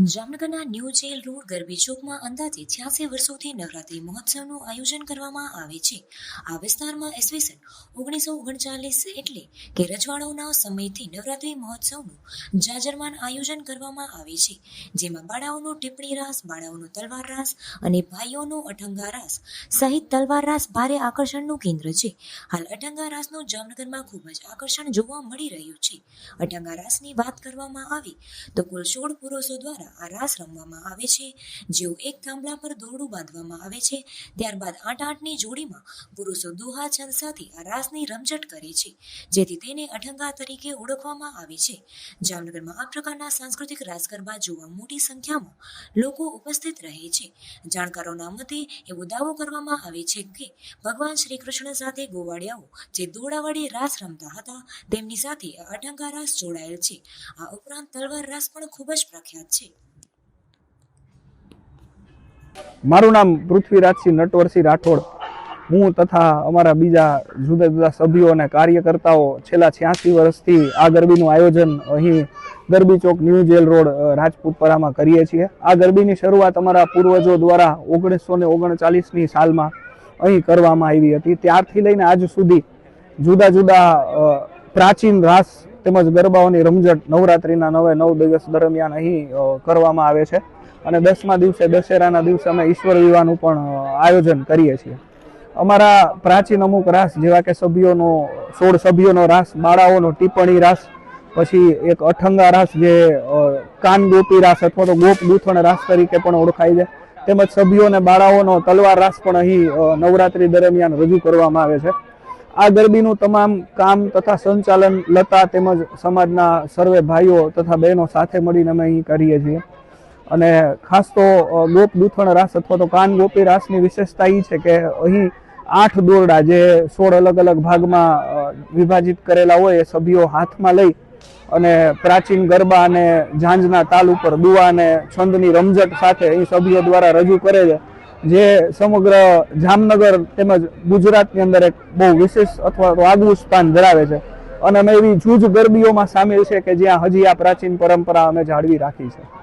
જામનગરના new jail road ગરબી ચોકમાં અંદાજે છ્યાસી વર્ષોથી નવરાત્રી મહોત્સવનું આયોજન કરવામાં આવે છે. આ વિસ્તારમાં ઈસવીસન ઓગણીસો ઓગણચાલીસ એટલે કે રજવાડાઓના સમયથી નવરાત્રી મહોત્સવનું જાજરમાન આયોજન કરવામાં આવે છે. જેમાં બાળાઓનો ટીપણી રાસ, બાળાઓનો તલવાર રાસ અને ભાઈઓનો અઠંગા રાસ સહિત તલવાર રાસ ભારે આકર્ષણનું કેન્દ્ર છે. હાલ અઠંગા રાસનું જામનગરમાં ખૂબ જ આકર્ષણ જોવા મળી રહ્યું છે. અઠંગા રાસની વાત કરવામાં આવે તો કુલ સોળ પુરુષો દ્વારા આ રાસ રમવામાં આવે છે. જેઓ એક થાંભલા પર દોરડું બાંધવામાં આવે છે, ત્યારબાદ આઠ આઠની જોડીમાં પુરુષો દુહા છંદ સાથે આ રાસની રમઝટ કરે છે, જેથી તેને અઠંગા તરીકે ઓળખવામાં આવે છે. જામનગરમાં આ પ્રકારના સાંસ્કૃતિક રાસ ગરબા જોવા મોટી સંખ્યામાં લોકો ઉપસ્થિત રહે છે. જાણકારોના મતે, એવો દાવો કરવામાં આવે છે કે ભગવાન શ્રી કૃષ્ણ સાથે ગોવાળિયાઓ જે દોડાવાળી રાસ રમતા હતા, તેમની સાથે અઠંગા રાસ જોડાયેલ છે. આ ઉપરાંત તલવાર રાસ પણ ખૂબ જ પ્રખ્યાત છે. મારું નામ પૃથ્વીરાજસિંહ નટવરસિંહ રાઠોડ. હું તથા અમારા બીજા જુદા જુદા સભ્યો અને કાર્યકર્તાઓ છેલ્લા છ્યાસી વર્ષથી આ ગરબીનું આયોજન અહીં ગરબી ચોક ન્યૂ જેલ રોડ રાજપૂતપરામાં કરીએ છીએ. આ ગરબીની શરૂઆત અમારા પૂર્વજો દ્વારા ઓગણીસો ને ઓગણચાલીસની સાલમાં અહીં કરવામાં આવી હતી. ત્યારથી લઈને આજ સુધી જુદા જુદા પ્રાચીન રાસ તેમજ ગરબાઓની રમઝટ નવરાત્રિના નવે નવ દિવસ દરમિયાન અહીં કરવામાં આવે છે. અને દસમા દિવસે દશેરાના દિવસે અમે ઈશ્વર વિવાહનું પણ આયોજન કરીએ છીએ. અમારા પ્રાચીન અમુક રાસ, જેવા કે સભ્યોનો, સોળ સભ્યોનો રાસ, બાળાઓનો ટિપ્પણી રાસ, પછી એક અઠંગા રાસ જે કાન ગોપી રાસ અથવા તો ગોપ ગૂંથણ રાસ તરીકે પણ ઓળખાય છે. તેમજ સભ્યો અને બાળાઓનો તલવાર રાસ પણ અહીં નવરાત્રી દરમિયાન રજૂ કરવામાં આવે છે. આ ગરબીનું તમામ કામ તથા સંચાલન લતા તેમજ સમાજના સર્વે ભાઈઓ તથા બહેનો સાથે મળીને અમે અહીં કરીએ છીએ. અને ખાસ તો ગોપ દૂથણ રાસ અથવા તો કાન ગોપી રાસની વિશેષતા એ છે કે અહીં આઠ દોરડા જે સોળ અલગ અલગ ભાગમાં વિભાજિત કરેલા હોય એ સભ્યો હાથમાં લઈ અને પ્રાચીન ગરબા અને ઝાંઝના તાલ ઉપર દુઆ અને છંદની રમઝટ સાથે અહીં સભ્યો દ્વારા રજૂ કરે છે. જે સમગ્ર જામનગર તેમજ ગુજરાતની અંદર એક બહુ વિશેષ અથવા તો આગવું સ્થાન ધરાવે છે. અને અમે એવી જૂજ ગરબીઓમાં સામેલ છે કે જ્યાં હજી આ પ્રાચીન પરંપરા અમે જાળવી રાખી છે.